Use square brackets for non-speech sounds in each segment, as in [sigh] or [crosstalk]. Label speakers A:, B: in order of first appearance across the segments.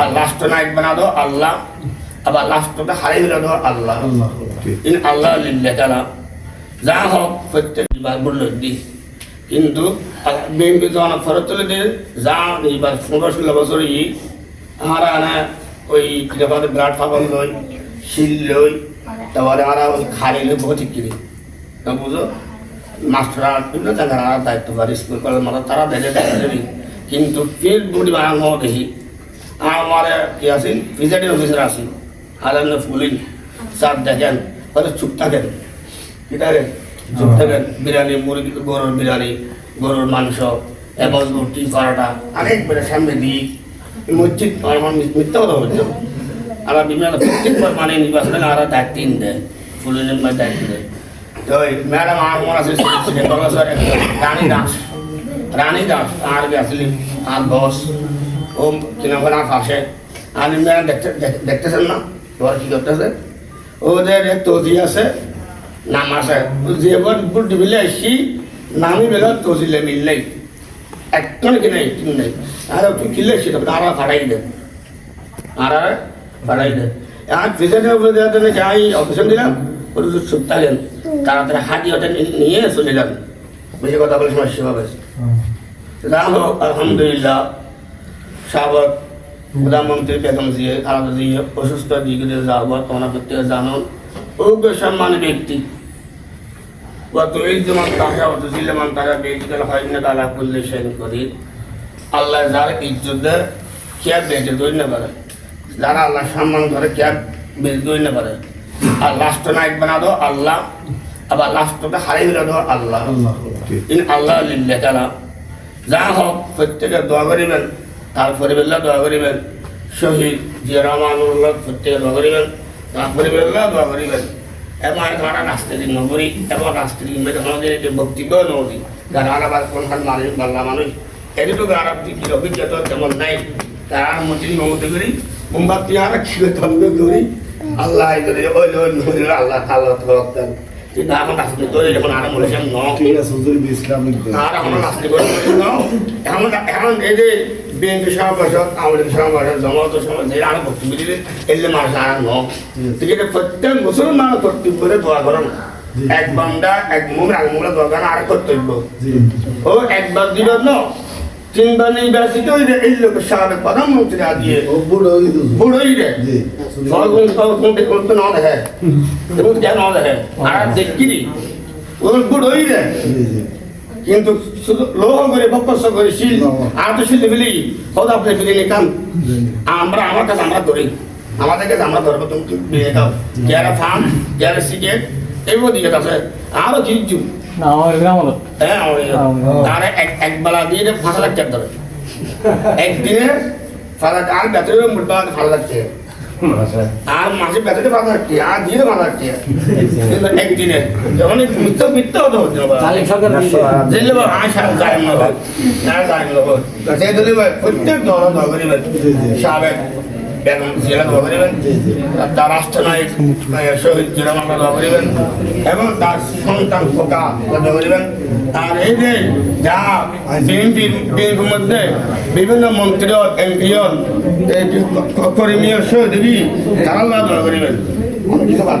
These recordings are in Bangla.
A: আর লাস্ট নাইট বানা দো আল্লাহ, আবার লাস্টটা হারাই দিল দো আল্লাহ। ইন আল্লাহ লিল্লাহ তালা যা হোক, প্রত্যেক বার বলল, দি। কিন্তু বিএনপি যখন ফেরত চলে দিয়ে যা এইবার পনেরো ষোলো বছর ই আমরা না ওই যখন বিরাট ফাবন লই, শিল লই, তারপরে আমরা ওই খালি লই বহুত কিনি বুঝো? মাস্টাররা বিভিন্ন জায়গায় দায়িত্ব পারি স্কুল কলেজ মাথা তারা দেখে দেখে কিন্তু ফির বডি বানানো দেখি আমার কি আছেন প্রিজাইডিং অফিসার আছেন আর এমনি ফুলিং স্যার দেখেন হয়তো চুপ থাকেন কি থাকেন চুপ থাকেন বিরিয়ানি মুরগি গরুর বিরিয়ানি গরুর মাংস এবং রুটি পরোটা অনেকবারে সামনে দিই মসজিদ আমার মিথ্যা কথা বলছে আমরা বিভিন্ন প্রত্যেকবার মানে নির্বাচনে আমরা দায়িত্ব দেয় ফুলিনের মধ্যে দায়িত্ব দেয় তো ওই ম্যাডাম আমার মনে আছে রানী দাস রানী দাস আর গেছিলেন আর বস ও পাশে আর ম্যাডাম দেখতে দেখ- দেখতেছেন না? কি করতেছে? ওদের তজি আছে নাম আছে। এবার বুট দিবিলে আসি নামি বেলা তজিলে মিললেই একজন কিনে নেই? আর তুই কিনলে সেটা আর ফাটাই দে। আর ফাটাই দে। আর ফিজারের উপরে যাই অপশন দিলাম চুপ থাকেন তাড়াতাড়ি হাতি ওটা নিয়ে চলে যান। বুঝে কথা বলে সমস্যা হবে। আলহামদুলিল্লাহ। সাবেক প্রধানমন্ত্রী বেগম জিয়ে খালেদা জিয়ে অসুস্থ দিগ্রে যাওয়া কামনা করতে জানুন। অযোগ্য সম্মানী ব্যক্তি। গত এই যেমন তাকে যেমন তাহা বেজিকাল হয় না তারা করলে সেন করি আল্লাহ যার ইজ্জত কে বেজে দৈন্য করে। যারা আল্লাহ সম্মান করে কে বেজে দৈন্য করে। আর লাস্ট নায়ক বানা দো আল্লাহ আবার লাস্টটা হারিয়ে দিলে দো আল্লাহ।
B: আল্লাহ।
A: আল্লাহ লিল্লাহ তারা যা হোক প্রত্যেকের দোয়া করিবেন। তার পরিবারলা দোয়া করিবেন। শহীদ জিয়া রহমানুল্লাহ প্রত্যেকে দোয়া করিবেন। তার পরিবারলা দোয়া করিবেন। এবং তারা রাস্তা দিন নগরী এবং রাস্তা মেয়েদের আমাদের যে বক্তব্য নদী যারা আবার কোনখান মানুষ, বাংলা মানুষ এদিকে আরব দিকে অভিজ্ঞতা তেমন নাই। তারা মন্ত্রী নমতে করি, মোমবাতি আর ছিল তন্দ করি। আল্লাহ করে আল্লাহ আল্লাহ তবক্তাল কিন্তু এখন রাস্তা তৈরি যখন আরও বলেছেন ন
B: ঠিক আছে হুজুর ইসলামিক
A: আর এখন নাস্তি করে এখন এখন এই যে বিএনপি সমাবেশ আওয়ামী লীগ সমাবেশ জমাত সমাবেশ এই আরও বক্তব্য দিলে এলে মানুষ আর ন আছে প্রত্যেক মুসলমান কর্তব্য করে দোয়া করেন এক বান্দা এক মুখ এক মুখে দোয়া করেন আর কর্তব্য ও একবার দিবেন ন তিনবার নির্বাচিত হইলে এই লোক সাবেক প্রধানমন্ত্রী দিয়ে
B: হয়ে
A: বুড়োই রে ফলগুন ফলগুন করতে ন দেখে এবং কেন ন দেখে? আর দেখি ও বুড়োই রে কিন্তু শুধু লোহ করে বকস করে শিল আর তো শিল ফেলি হদ আপনি ফেলে নিকাম আমরা আমার কাছে আমরা ধরি। আমাদের কাছে আমরা ধরবো তুমি বিয়ে দাও যারা ফার্ম যারা সিগারেট এগুলো দিকে আছে আরও কিছু
C: না আমার গ্রাম হলো
A: হ্যাঁ আর এক এক বেলা দিয়ে ফাঁসা লাগছে ধরে [laughs] একদিনে ফাঁসা আর বেতনে মুঠবা ফাঁসা লাগছে। আর মাসে বেতনে ফাঁসা লাগছে আর দিয়ে ফাঁসা লাগছে। একদিনে। যখন মিথ্যা মিথ্যা হতে হচ্ছে। দিল্লি বা আশা জানেন না ভাই না জানেন ভাই সেই দিল্লি প্রত্যেক দল দল সাবেক বেগম জেলা দল করিবেন তার রাষ্ট্রনায়ক শহীদ দল করিবেন এবং তার সন্তান খোকা করিবেন আর এই যে যা বিএনপির বিএনপির মধ্যে বিভিন্ন মন্ত্রী এমপি কর্মীয় শহীদ তারা দল করিবেন অনেক কিছু বাদ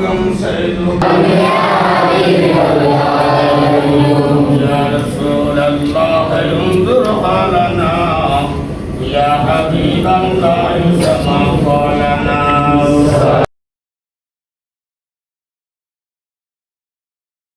A: ربكم سيدكم يا حبيب الله يا رسول الله انظر